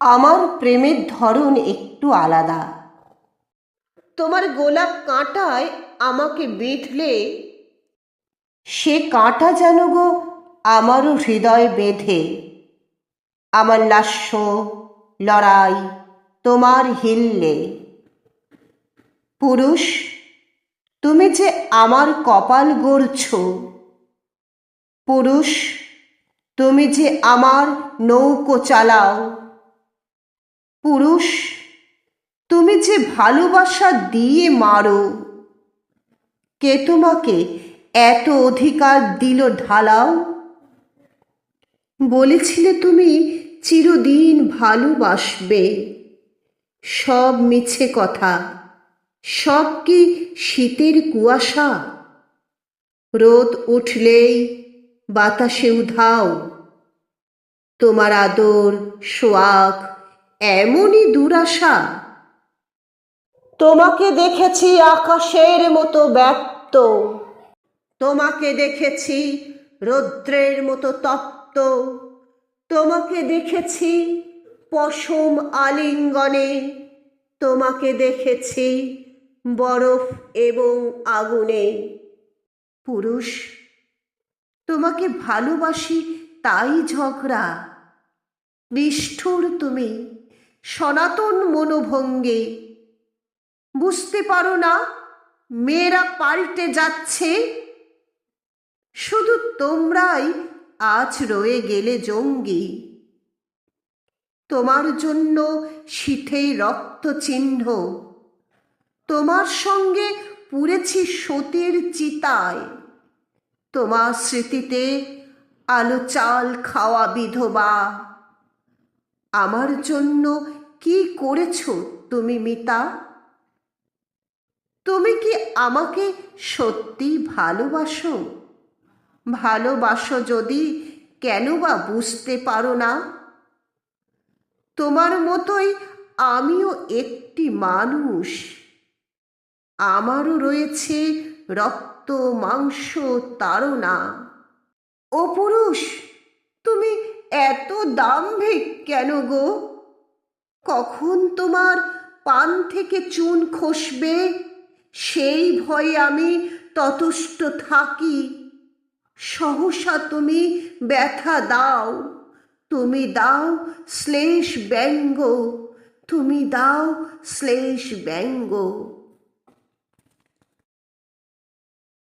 আমার প্রেমের ধরন একটু আলাদা। তোমার গোলাপ কাঁটায় আমাকে বেঁধলে? সে কাঁটা যেন গো আমারও হৃদয় বেঁধে। আমার লাস্য লড়াই তোমার হিললে। পুরুষ, তুমি যে আমার কপাল গড়ছ। পুরুষ, তুমি যে আমার নৌকো চালাও। পুরুষ, তুমি যে ভালোবাসা দিয়ে মারো, কে তোমাকে এত অধিকার দিল ঢালাও? বলেছিলে তুমি চিরদিন ভালোবাসবে। সব মিছে কথা, সব কি শীতের কুয়াশা? রোদ উঠলেই বাতাসে উধাও, তোমার আদর সোয়াগ এমনই দুরাশা। তোমাকে দেখেছি আকাশের মতো ব্যক্ত তোমাকে দেখেছি রৌদ্রের মতো তপ্ত। তোমাকে দেখেছি পশম আলিঙ্গনে। তোমাকে দেখেছি বরফ এবং আগুনে। পুরুষ তোমাকে ভালোবাসি তাই ঝগড়া। নিষ্ঠুর তুমি। সনাতন মনোভঙ্গে। বুঝতে পারো না, মেয়েরা পাল্টে যাচ্ছে। শুধু তোমরাই আজ রয়ে গেলে জঙ্গি। তোমার জন্য শীতেই রক্ত চিহ্ন তোমার সঙ্গে পুড়েছি সতীর চিতায়। তোমার স্মৃতিতে আলো চাল খাওয়া বিধবা। আমার জন্য কি করেছ তুমি মিতা? তুমি কি আমাকে সত্যি ভালোবাসো? ভালোবাসো যদি কেন বা বুঝতে পারো না? তোমার মতোই আমিও একটি মানুষ। আমারও রয়েছে রক্ত, মাংস, তাড়না। ও পুরুষ এত দাম্ভিক কেন গো? কখন তোমার পান থেকে চুন খসবে? সেই ভয়ে আমি ততষ্ট থাকি। সহসা তুমি ব্যথা দাও, তুমি দাও শ্লেষ ব্যঙ্গ, তুমি দাও শ্লেষ ব্যঙ্গ।